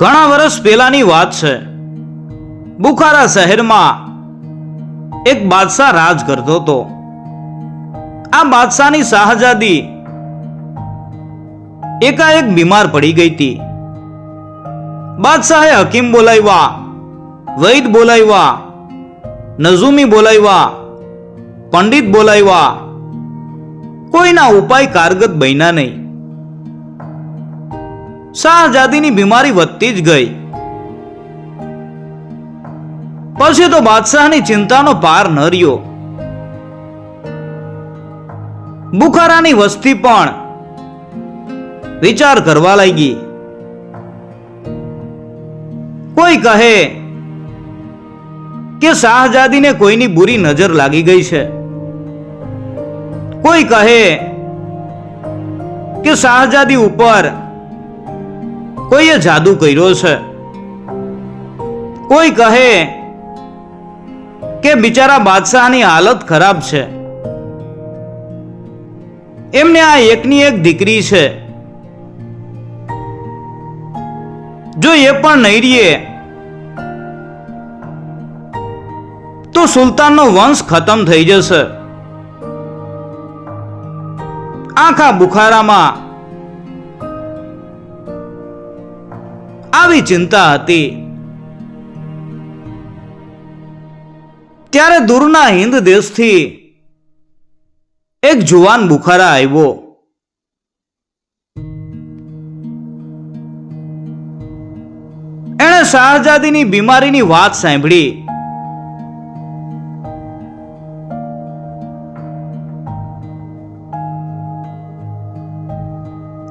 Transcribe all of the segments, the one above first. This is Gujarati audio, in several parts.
ઘણા વર્ષ પહેલાની વાત છે. બુખારા શહેરમાં એક બાદશાહ રાજ કરતો હતો. આ બાદશાહની શાહજાદી એકાએક બીમાર પડી ગઈ હતી. બાદશાહે હકીમ બોલાવ્યા, વૈદ બોલાવ્યા, નઝુમી બોલાવ્યા, પંડિત બોલાવ્યા. કોઈના ઉપાય કારગત બન્યા નહીં. શાહજાદીની બીમારી વધતી જ ગઈ. પછી તો બાદશાહની ચિંતાનો પાર ન રહ્યો બુખારાની વસ્તી પણ વિચાર કરવા લાગી. કોઈ કહે કે શાહજાદીને કોઈની બુરી નજર લાગી ગઈ છે. કોઈ કહે કે શાહજાદી ઉપર કોઈએ જાદુ કર્યો છે? કોઈ કહે કે બિચારા બાદશાહની હાલત ખરાબ છે. એમને આ એકની એક દીકરી છે. જો એ પણ નહીં રહીએ, તો સુલતાનનો વંશ ખતમ થઈ જશે. આખા બુખારામાં આવી ચિંતા હતી. ત્યારે દૂરના હિન્દ દેશથી એક જુવાન બુખારા આવ્યો. એણે શાહજાદીની બીમારીની વાત સાંભળી.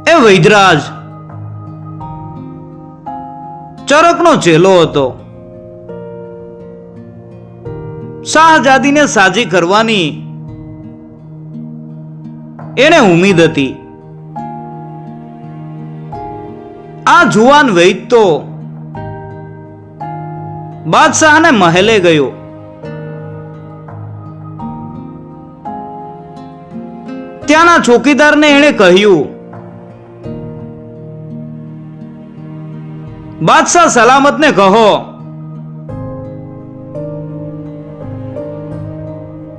એ વૈદરાજ ચરકનો ચેલો હતો. શાહજાદીને સાજી કરવાની એને ઉમીદ હતી. આ જુવાન વૈદ તો બાદશાહને મહેલે ગયો. ત્યાંના ચોકીદારને એણે કહ્યું બાદશાહ સલામતને કહો.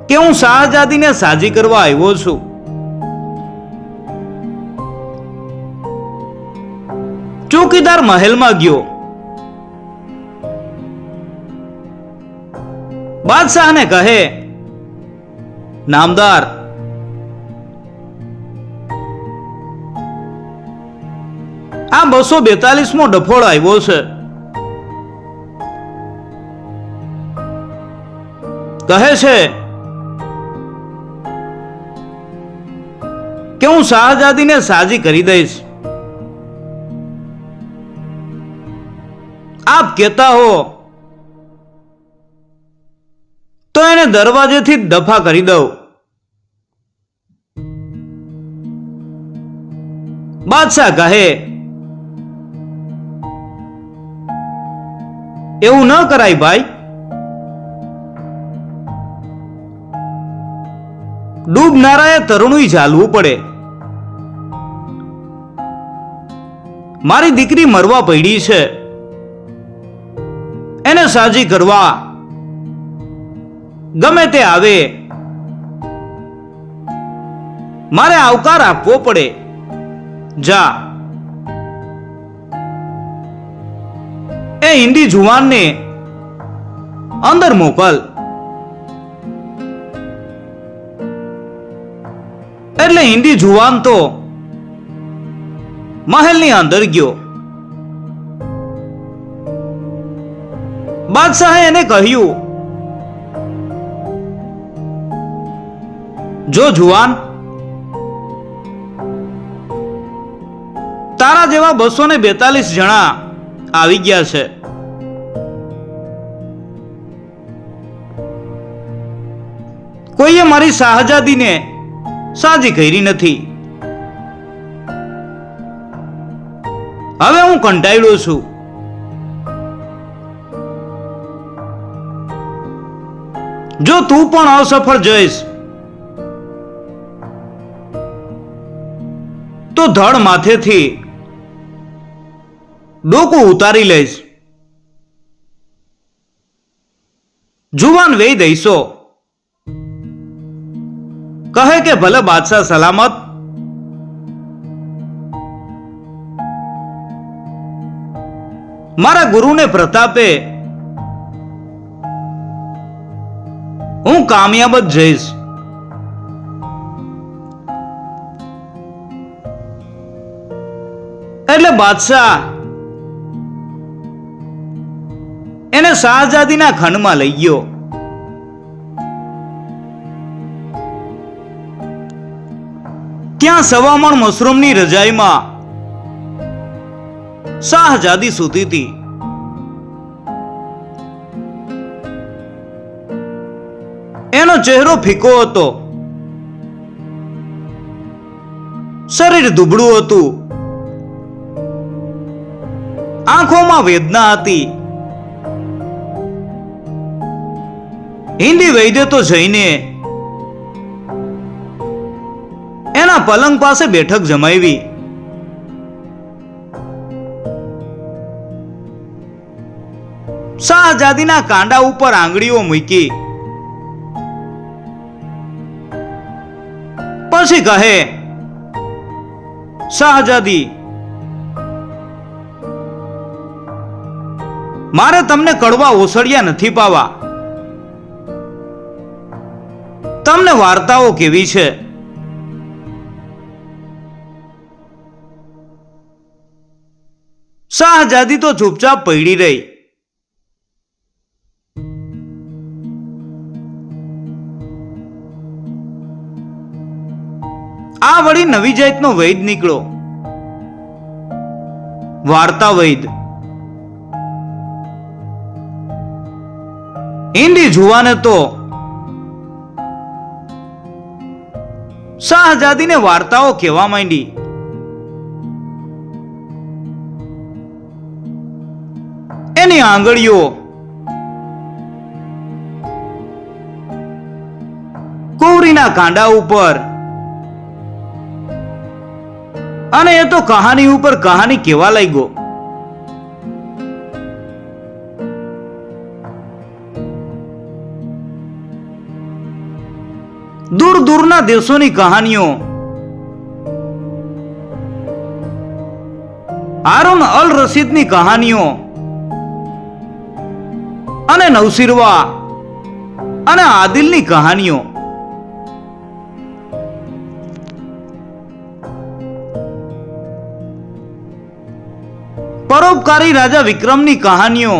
કે હું શાહજાદીને સાજી કરવા આવ્યો છું. ચોકીદાર મહેલમાં ગયો. બાદશાહને કહે, નામદાર બસો બેતાલીસમો ડફોળ આવ્યો છે. કહે છે કે હું શાહજાદીને સાજી કરી દઈશ. આપ કહેતા હો, તો એને દરવાજેથી દફા કરી દઉં. બાદશાહ કહે એવું ન કરાય ભાઈ. ડૂબનારાએ તરુણું ઝાલવું પડે. મારી દીકરી મરવા પડી છે. એને સાજી કરવા. ગમે તે આવે. મારે આવકાર આપવો પડે. જા. હિન્દી જુવાનને અંદર મોકલ. એટલે હિન્દી જુવાન તો મહેલની અંદર ગયો. બાદશાહે એને કહ્યું, જો જુવાન, તારા જેવા બસો ને બેતાલીસ જણા આવી ગયા છે. કોઈએ મારી શાહજાદીને સાજી કરી નથી. હવે હું કંટાળ્યો છું. જો તું પણ અસફળ જઈશ, તો ધડ માથેથી ડોકું ઉતારી લઈશ. જુવાન વેઈ દઈશો. કહે કે ભલે બાદશાહ સલામત. મારા ગુરુને પ્રતાપે હું કામયાબ જ જઈશ. એટલે બાદશાહ એને શાહજાદીના ખંડમાં લઈ ગયો. ત્યાં સવામણ મશરૂમની રજાઈમાં શાહજાદી સૂતી હતી. એનો ચહેરો ફીકો હતો. શરીર દુબળું હતું. આંખોમાં વેદના હતી. હિન્દી વૈદ્ય તો જઈને પલંગ પાસે બેઠક જમાવી શાહજાદીના કાંડા ઉપર આંગળીઓ મૂકી. પછી કહે શાહજાદી મારે તમને કડવા ઓસડિયા નથી પાવા. તમને વાર્તાઓ કેવી છે? શાહજાદી તો ચૂપચાપ પડી રહી. આ વળી નવી જાતનો વૈદ નીકળો. વાર્તા વૈદ. હિન્દી જુવાને તો શાહજાદીને વાર્તાઓ કહેવા માંડી. એની આંગળીઓ? કુવરીના કાંડા ઉપર. અને એ તો કહાની ઉપર કહાની કેવા લાગ્યો. દૂર દૂરના દેશોની કહાનીઓ. આરોન અલ રશીદની કહાનીઓ. અને નવસીરવા અને આદિલની કહાનીઓ. પરોપકારી રાજા વિક્રમની કહાનીઓ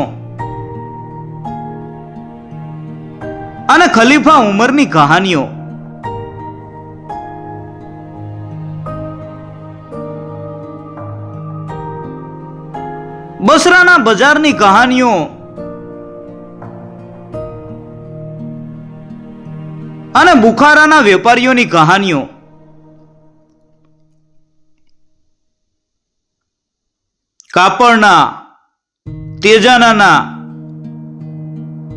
અને ખલીફા ઉમરની કહાનીઓ. બસરાના બજારની કહાનીઓ અને બુખારાના વેપારીઓની કહાનીઓ. કાપડના, તેજાનાના,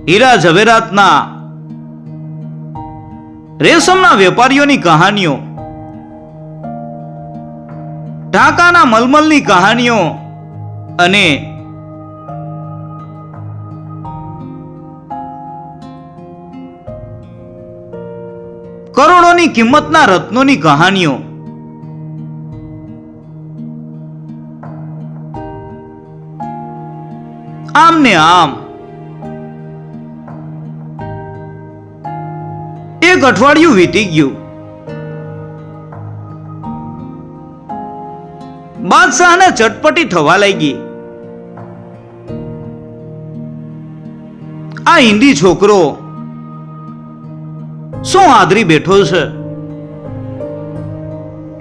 હીરા ઝવેરાતના, રેશમના વેપારીઓની કહાનીઓ. ઢાકાના મલમલની કહાનીઓ અને કરોડોની કિંમતના રત્નોની કહાનીઓ. આમ ને આમ. એક અઠવાડિયું વીતી ગયું. બાદશાહને ચટપટી થવા લાગી. આ હિન્દી છોકરો શું આદરી બેઠો છે?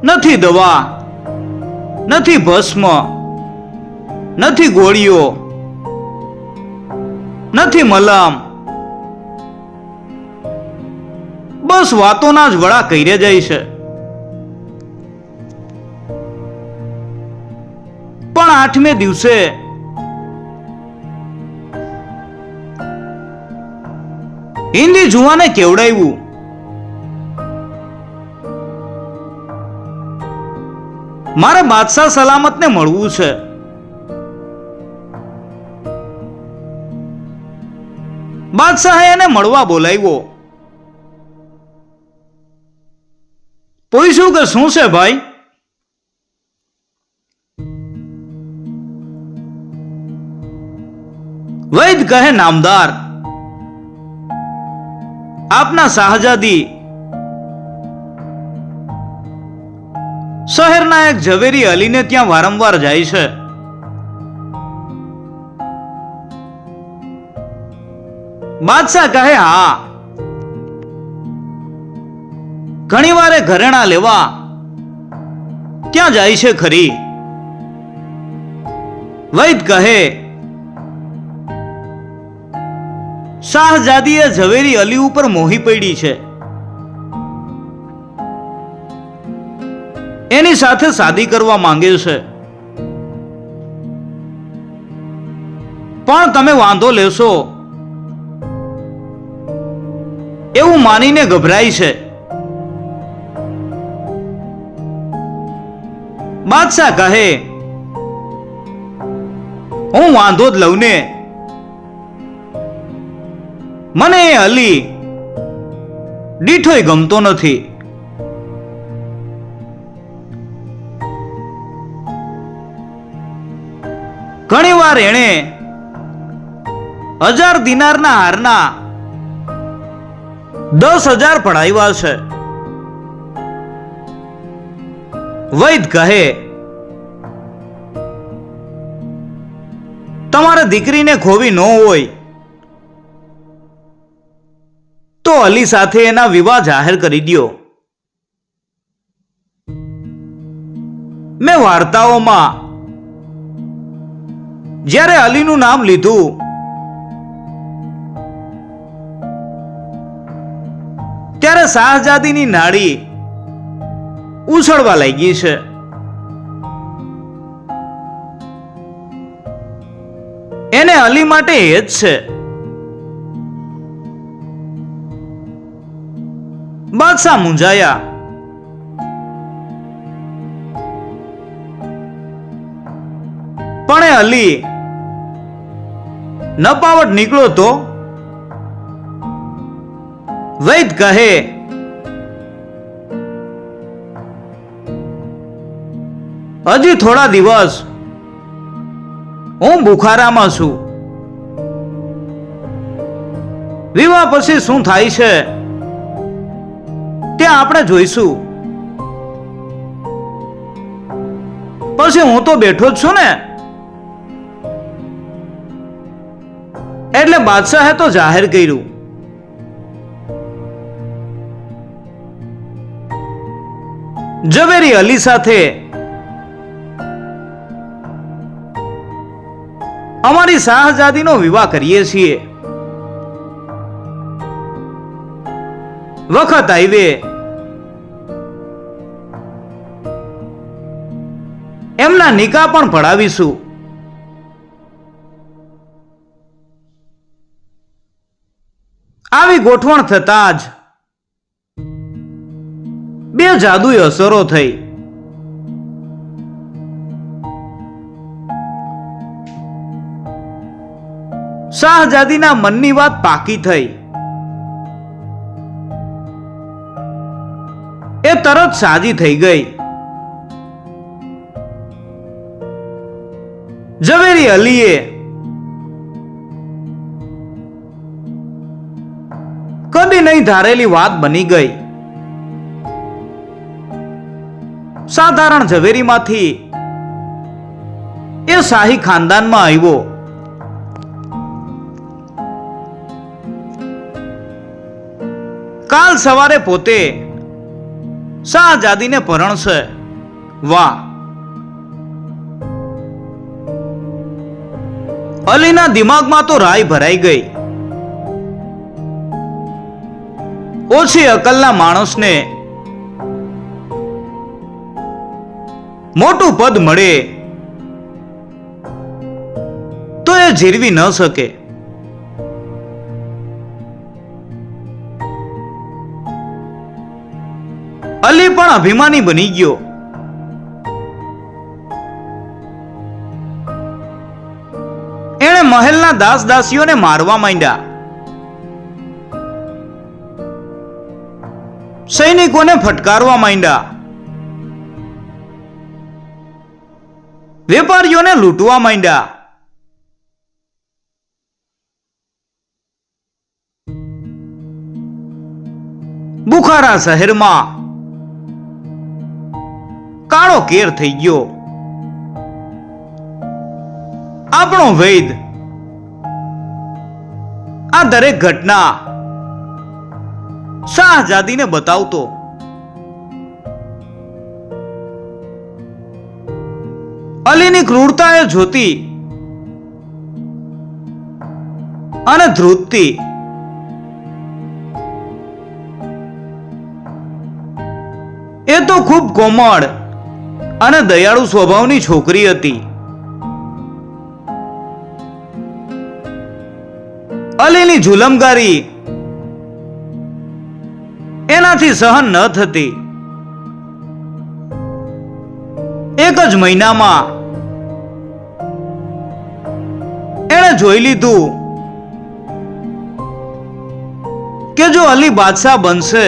નથી દવા, નથી ભસ્મ, નથી ગોળીઓ, નથી મલમ. બસ વાતોના જ વડા કહીરે જાય છે. પણ આઠમે દિવસે હિન્દી જુવાને કેવડાવ્યું? મારે બાદશાહ સલામતને મળવું છે. બાદશાહ એને મળવા બોલાવ્યો. પૂછ્યું કે શું છે ભાઈ? વૈદ કહે, નામદાર, આપના શાહજાદી શહેરના એક ઝવેરી અલીને ત્યાં વારંવાર જાય છે. બાદશાહ કહે, હા. ઘણી વારે ઘરેણા લેવા ત્યાં જાય છે ખરી. વૈદ કહે શાહજાદીએ ઝવેરી અલી ઉપર મોહી પડી છે. એની સાથે શાદી કરવા માંગે છે. પણ તમે વાંધો લેશો. એવું માનીને ગભરાય છે. બાદશાહ કહે, હું વાંધો જ લઉં ને. મને એ અલી દીઠોય ગમતો નથી. ઘણી વાર એણે હજાર દિનારના હારના દસ હજાર પડાવ્યા છે. વૈદ કહે, તમારા દીકરીને ખોવી ન હોય તો અલી સાથે એના વિવાહ જાહેર કરી દ્યો. મેં વાર્તાઓમાં જ્યારે અલીનું નામ લીધું, ત્યારે શાહજાદીની નાડી ઉછળવા લાગી છે. એને અલી માટે એ જ છે. બાદશાહ મૂંઝાયા પણ અલી નપાવટ નીકળો તો? વૈદ કહે, હજી થોડા દિવસ હું બુખારામાં છું. વિવાહ પછી શું થાય છે? તે આપણે જોઈશું. પછી હું તો બેઠો જ છું ને. બાદશાહે તો જાહેર કર્યું. ઝવેરી અલી સાથે અમારી શાહજાદીનો વિવાહ કરીએ છીએ. વખત આવીએ એમના નિકાહ પણ પડાવીશું. આવી ગોઠવણ થતાં જ બે જાદુઈ અસરો થઈ. શાહજાદીના મનની વાત પાકી થઈ. એ તરત સાજી થઈ ગઈ. ઝવેરી અલીએ કદી નહીં ધારેલી વાત બની ગઈ. સાધારણ ઝવેરીમાંથી એ શાહી ખાનદાનમાં આવ્યો. કાલ સવારે પોતે શાહજાદીને પરણશે. વાહ. અલીના દિમાગમાં તો રાય ભરાઈ ગઈ. ઓછી અકલના માણસને મોટું પદ મળે તો એ જીરવી ન શકે. અલી પણ અભિમાની બની ગયો. એણે મહેલના દાસ દાસીઓને મારવા માંડ્યા. સૈનિકોને ફટકારવા માંડ્યા. વેપારીઓને લૂંટવા માંડ્યા. બુખારા શહેરમાં કાળો કેર થઈ ગયો. આપણો વૈદ આ દરેક ઘટના શાહજાદીને બતાવતો. અલીની ક્રૂરતા એ જોતી અને ધ્રુજતી. એ તો ખૂબ કોમળ અને દયાળુ સ્વભાવની છોકરી હતી. અલીની જુલમગારી એનાથી સહન ન થતી. એક જ મહિનામાં એણે જોઈ લીધું કે જો અલી બાદશાહ બનશે,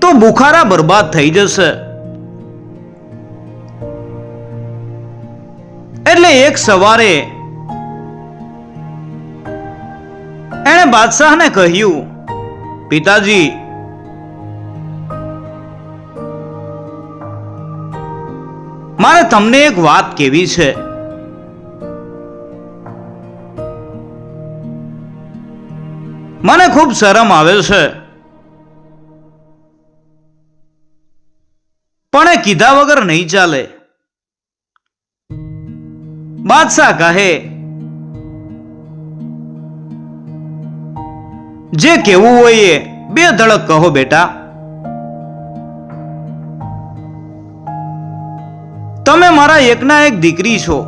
તો બુખારા બરબાદ થઈ જશે. એટલે એક સવારે એણે બાદશાહને કહ્યું, પિતાજી, મારે તમને એક વાત કેવી છે. મને ખૂબ શરમ આવે છે. પણ એ કીધા વગર નહીં ચાલે. બાદશાહ કહે જે કેવું હોય એ બે ધડક કહો બેટા. તમે મારા એકના એક દીકરી છો.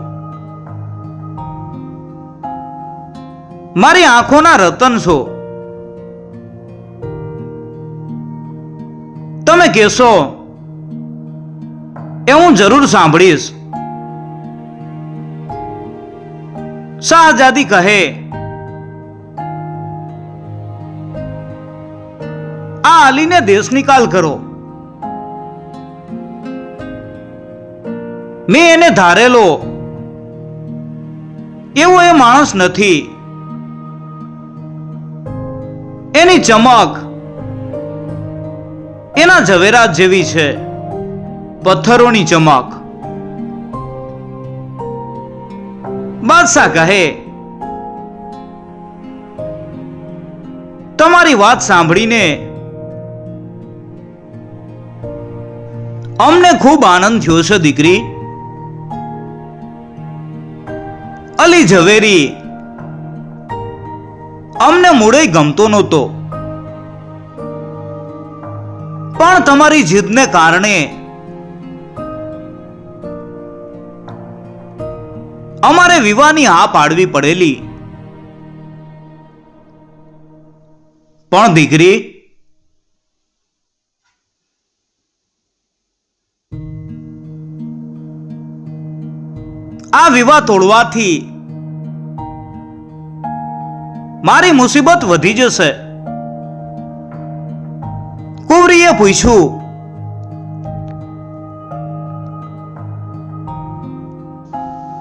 મારી આંખોના રતન છો. તમે કહેશો, એ હું જરૂર સાંભળીશ. શાહજાદી કહે આ અલીને દેશ નિકાલ કરો. મેં એને ધારેલો. એવો એ માણસ નથી. એની ચમક એના ઝવેરાત જેવી છે. પથ્થરોની ચમક. બાદશાહ કહે, તમારી વાત સાંભળીને અમને ખૂબ આનંદ થયો છે, દીકરી. અલી ઝવેરી, અમને મૂળે ગમતો નહોતો. પણ તમારી જીદને કારણે અમારે વિવાહની હા પાડવી પડેલી. પણ દીકરી આ વિવાહ તોડવાથી મારી મુસીબત વધી જશે. કુંવરીએ પૂછ્યું,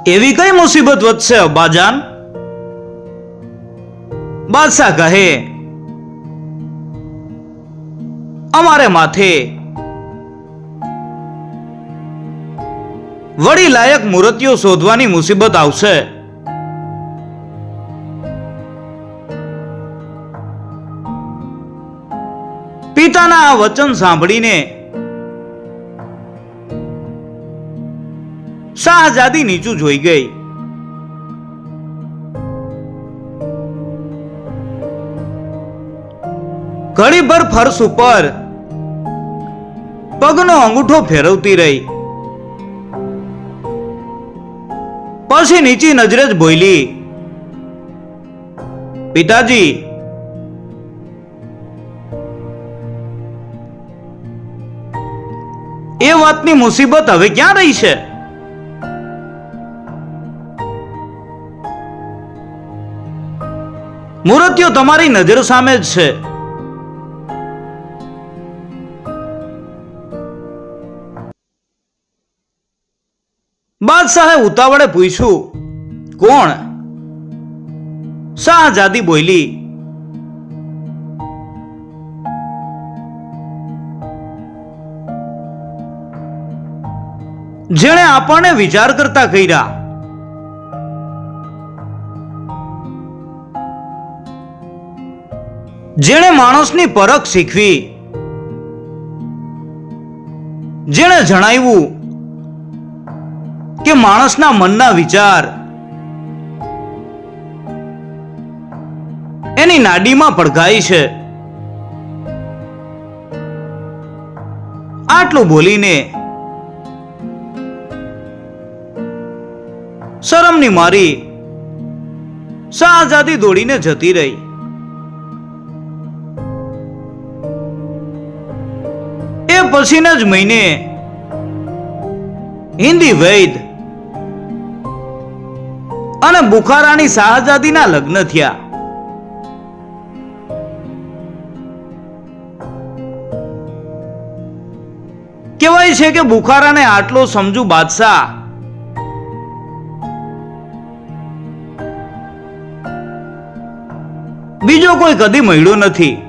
એવી કઈ મુસીબત વધશે અબ્બાજાન બાદશાહ કહે, અમારે માથે વળી લાયક મૂર્તિઓ શોધવાની મુસીબત આવશે. પિતાના આ વચન સાંભળીને શાહજાદી નીચું જોઈ ગઈ. ઘડીભર ફર્શ ઉપર પગનો અંગૂઠો ફેરવતી રહી. પછી નીચી નજરે જ બોલી પિતાજી, એ વાતની મુસીબત હવે ક્યાં રહી છે? મૂર્તિઓ તમારી નજર સામે જ છે. બાદશાહે ઉતાવળે પૂછ્યું, કોણ? શાહજાદી બોલી, જેણે આપણને વિચાર કરતા કર્યા. જેણે માણસની પરખ શીખવી. જેણે જણાવ્યું કે માણસના મનના વિચાર. એની નાડીમાં પડઘાય છે. આટલું બોલીને શરમની મારી શાહજાદી દોડીને જતી રહી. એ પછીના જ મહિને હિન્દી વૈદ અને બુખારાની શાહજાદીના લગ્ન થયા. કહેવાય છે કે બુખારાને આટલો સમજુ બાદશાહ. બીજો કોઈ કદી મળ્યો નથી.